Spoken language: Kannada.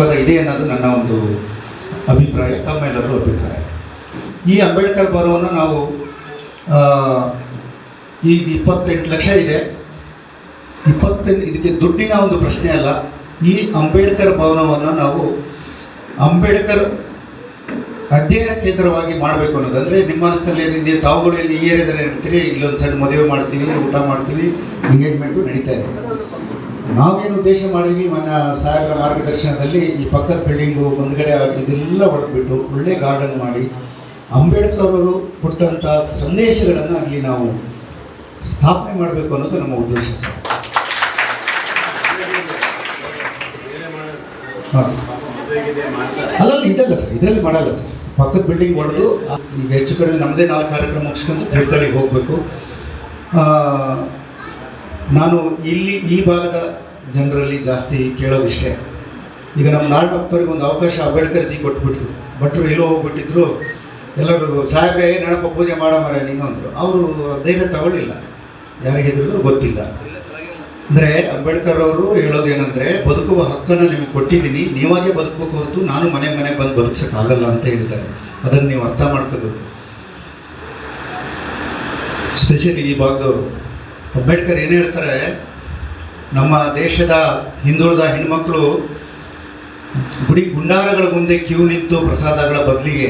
ಆಶೀರ್ವಾದ ಇದೆ ಅನ್ನೋದು ನನ್ನ ಒಂದು ಅಭಿಪ್ರಾಯ ತಮ್ಮೆಲ್ಲರೂ ಅಭಿಪ್ರಾಯ. ಈ ಅಂಬೇಡ್ಕರ್ ಭವನವನ್ನು ನಾವು ಈ ಇಪ್ಪತ್ತೆಂಟು ಲಕ್ಷ ಇದೆ. ಇಪ್ಪತ್ತೆಂಟು, ಇದಕ್ಕೆ ದುಡ್ಡಿನ ಒಂದು ಪ್ರಶ್ನೆ ಅಲ್ಲ. ಈ ಅಂಬೇಡ್ಕರ್ ಭವನವನ್ನು ನಾವು ಅಂಬೇಡ್ಕರ್ ಅಧ್ಯಯನ ಕೇಂದ್ರವಾಗಿ ಮಾಡಬೇಕು ಅನ್ನೋದಂದರೆ, ನಿಮ್ಮ ಮನಸ್ಸಿನಲ್ಲಿ ನೀವು ತಾವುಗಳಲ್ಲಿ ಈ ಏರಿಯಾದಲ್ಲಿ ಇರ್ತೀರಿ ಇಲ್ಲೊಂದು ಸಣ್ಣ ಮದುವೆ ಮಾಡ್ತೀವಿ, ಊಟ ಮಾಡ್ತೀವಿ ಎಂಗೇಜ್ಮೆಂಟು ನಡೀತಾ ಇದೆ. ನಾವೇನು ಉದ್ದೇಶ ಮಾಡಿದ್ವಿ ಮನ ಸಾಹೇಬರ ಮಾರ್ಗದರ್ಶನದಲ್ಲಿ ಈ ಪಕ್ಕದ ಬಿಲ್ಡಿಂಗು ಮುಂದ್ಗಡೆ ಇದೆಲ್ಲ ಹೊಡೆದ್ಬಿಟ್ಟು ಒಳ್ಳೆ ಗಾರ್ಡನ್ ಮಾಡಿ ಅಂಬೇಡ್ಕರ್ ಅವರು ಕೊಟ್ಟಂಥ ಸಂದೇಶಗಳನ್ನು ಅಲ್ಲಿ ನಾವು ಸ್ಥಾಪನೆ ಮಾಡಬೇಕು ಅನ್ನೋದು ನಮ್ಮ ಉದ್ದೇಶ ಸರ್. ಅಲ್ಲ, ಇದಲ್ಲ ಸರ್ ಇದರಲ್ಲಿ ಮಾಡಲ್ಲ ಸರ್. ಪಕ್ಕದ ಬಿಲ್ಡಿಂಗ್ ಹೊಡೆದು ಈಗ ಹೆಚ್ಚು ಕಡಿಮೆ ನಮ್ಮದೇ ನಾಲ್ಕು ಕಾರ್ಯಕ್ರಮ ಮುಗಿಸ್ಕೊಂಡು ತೀರ್ಥಳ್ಳಿಗೆ ಹೋಗಬೇಕು. ನಾನು ಇಲ್ಲಿ ಈ ಭಾಗದ ಜನರಲ್ಲಿ ಜಾಸ್ತಿ ಕೇಳೋದಿಷ್ಟೇ. ಈಗ ನಮ್ಮ ನಾಲ್ಕು ಡಾಕ್ಟರ್ಗೆ ಒಂದು ಅವಕಾಶ ಅಂಬೇಡ್ಕರ್ ಜಿ ಕೊಟ್ಬಿಟ್ರು. ಭಟ್ರು ಎಲ್ಲೋ ಹೋಗ್ಬಿಟ್ಟಿದ್ರು. ಎಲ್ಲರೂ ಸಾಹೇಬ್ರೆ ಏನಪ್ಪ ಪೂಜೆ ಮಾಡೋ ಮರ ನೀನು ಅಂದರು. ಅವರು ಧೈರ್ಯ ತಗೊಳ್ಳಿಲ್ಲ. ಯಾರಿಗೆ ಗೊತ್ತಿಲ್ಲ. ಅಂದರೆ ಅಂಬೇಡ್ಕರ್ ಅವರು ಹೇಳೋದೇನೆಂದರೆ, ಬದುಕುವ ಹಕ್ಕನ್ನು ನಿಮಗೆ ಕೊಟ್ಟಿದ್ದೀನಿ. ನೀವಾಗೇ ಬದುಕಬೇಕು ಹೊರತು ನಾನು ಮನೆ ಮನೆ ಬಂದು ಬದುಕ್ಸೋಕ್ಕಾಗಲ್ಲ ಅಂತ ಹೇಳಿದ್ದಾರೆ. ಅದನ್ನು ನೀವು ಅರ್ಥ ಮಾಡ್ಕೋಬೇಕು. ಸ್ಪೆಷಲಿ ಈ ಭಾಗದವರು. ಅಂಬೇಡ್ಕರ್ ಏನು ಹೇಳ್ತಾರೆ ನಮ್ಮ ದೇಶದ ಹಿಂದುಳಿದ ಹೆಣ್ಮಕ್ಳು ಗುಡಿ ಗುಂಡಾರಗಳ ಮುಂದೆ ಕ್ಯೂ ನಿಂತು ಪ್ರಸಾದಗಳ ಬದಲಿಗೆ